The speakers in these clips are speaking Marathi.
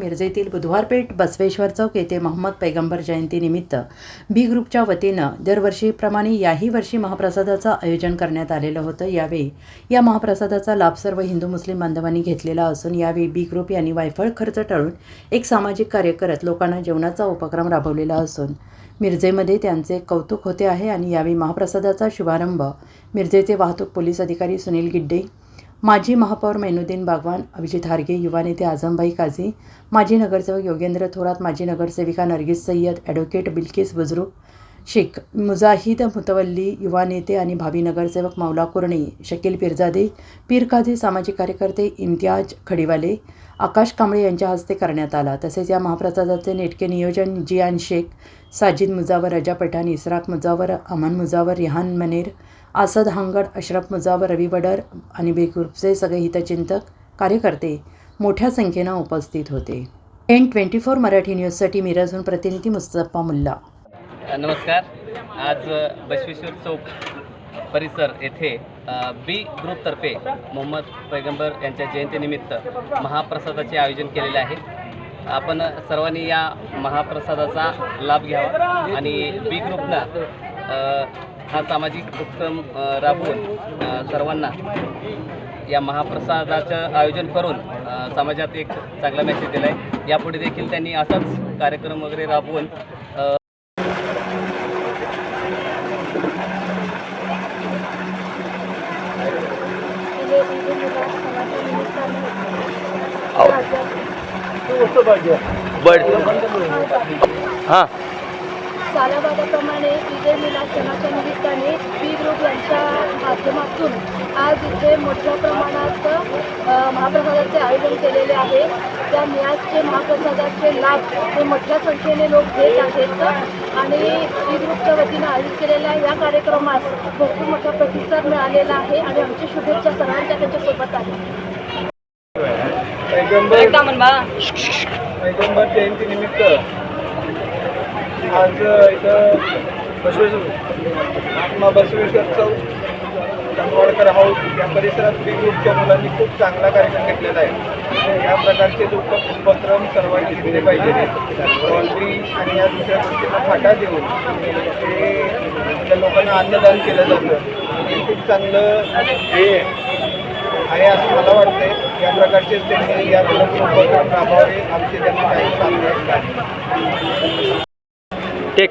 मिरजेतील बुधवारपेठ बसवेश्वर चौक येथे मोहम्मद पैगंबर जयंतीनिमित्त बी ग्रुपच्या वतीनं दरवर्षीप्रमाणे याही वर्षी महाप्रसादाचं आयोजन करण्यात आलेलं होतं. यावेळी या महाप्रसादाचा लाभ सर्व हिंदू मुस्लिम बांधवांनी घेतलेला असून यावेळी बी ग्रुप यांनी वायफळ खर्च टाळून एक सामाजिक कार्य करत लोकांना जेवणाचा उपक्रम राबवलेला असून मिरजेमध्ये त्यांचे कौतुक होते आहे आणि यावेळी महाप्रसादाचा शुभारंभ मिरजेचे वाहतूक पोलीस अधिकारी सुनील गिड्डे माजी महापौर मैनुद्दीन बागवान अभिजित हारगे युवा नेते आझमबाई काझी माजी नगरसेवक योगेंद्र थोरात माजी नगरसेविका नरगिस सय्यद ॲडव्होकेट बिल्किस बुजरुक शेख मुजाहिद मुतवल्ली युवा नेते आणि भावी नगरसेवक मौला कुर्णी शकील पिरजादे पीर काझी सामाजिक कार्यकर्ते इम्तियाज खडीवाले आकाश कांबळे यांच्या हस्ते करण्यात आला. तसेच या महाप्रसादाचे नेटके नियोजन जियान शेख साजिद मुजावर रजा पठाण इसराक मुजावर अमन मुजावर रिहान मनेर आसद हांगड अशरफ मुजाब रवी बडर आणि बी ग्रुपचे सगळे हितचिंतक कार्यकर्ते मोठ्या संख्येनं उपस्थित होते. एन ट्वेंटी फोर मराठी न्यूजसाठी मिरजहून प्रतिनिधी मुस्तफा मुल्ला. नमस्कार. आज बसवेश्वर चौक परिसर येथे बी ग्रुपतर्फे मोहम्मद पैगंबर यांच्या जयंतीनिमित्त महाप्रसादाचे आयोजन केलेले आहे. आपण सर्वांनी या महाप्रसादाचा लाभ घ्यावा आणि बी ग्रुपनं हा सामाजिक उपक्रम राबवून सर्वांना या महाप्रसादाचं आयोजन करून समाजात एक चांगला मेसेज दिला आहे यापुढे देखील त्यांनी असाच कार्यक्रम वगैरे राबवून हां. सालाबादाप्रमाणे विजय मिलाद सणाच्या निमित्ताने बी ग्रुप यांच्या माध्यमातून. आज इथे मोठ्या प्रमाणात महाप्रसादाचे आयोजन केलेले आहे. त्या नियाजचे महाप्रसादाचे लाभ हे मोठ्या संख्येने लोक घेत आहेत. आणि बी ग्रुपच्या वतीनं आयोजित केलेल्या या कार्यक्रमास भरपूर मोठा प्रतिसाद मिळालेला आहे आणि आमची शुभेच्छा सर्वांच्या त्याच्यासोबत आहे पैगंबर पैगंबर जयंतीनिमित्त आज इथं बसवेश्वर महात्मा बसवेश्वर चौक चंदवाडकर हाऊस या परिसरात बी ग्रुपच्या मुलांनी खूप चांगला कार्यक्रम घेतलेला आहे. या प्रकारचे लोक उपक्रम सर्वांनी घेतले पाहिजे. लॉन्ड्री आणि या दुसऱ्या गोष्टींना फाटा देऊन ते त्या लोकांना अन्नदान केलं जातं. हे खूप चांगलं हे आहे. असं मला वाटतंय या प्रकारचे त्यांनी या उपक्रम राबवावे आमचे त्यांना काही सांगण्यात टेक.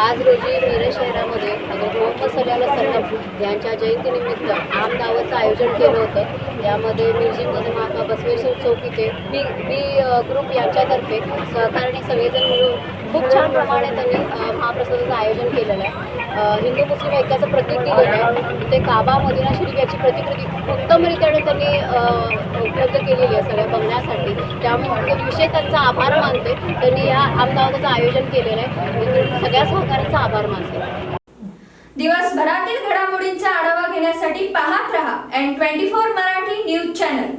आज रोजी मिरज शहरामध्ये मोहम्मद सल्लाह सल्लम यांच्या जयंतीनिमित्त आमदावाचं आयोजन केलं होतं. यामध्ये मिरजीमध्ये महात्मा बसवेश्वर चौक इथे बी बी ग्रुप यांच्यातर्फे सहकार्याने सगळेजण मिळून खूप छान प्रमाणे त्यांनी महाप्रसादाचं आयोजन केलेलं आहे. हिंदू मुस्लिम ऐक्याचं प्रतीक दिलेलं आहे. ते काबा मदिना शरीफ याची प्रतिकृती उत्तमरित्याने त्यांनी उपलब्ध केलेली आहे सगळ्या बघण्यासाठी. त्यामुळे विषय त्यांचा आभार मानते त्यांनी या आमदावाचं आयोजन केलेलं आहे. सगळ्या सहकाऱ्यांचा आभार मानते. दिवसभरातील घडामोडींचा आढावा घेण्यासाठी पाहत रहा N twenty four Marathi news channel.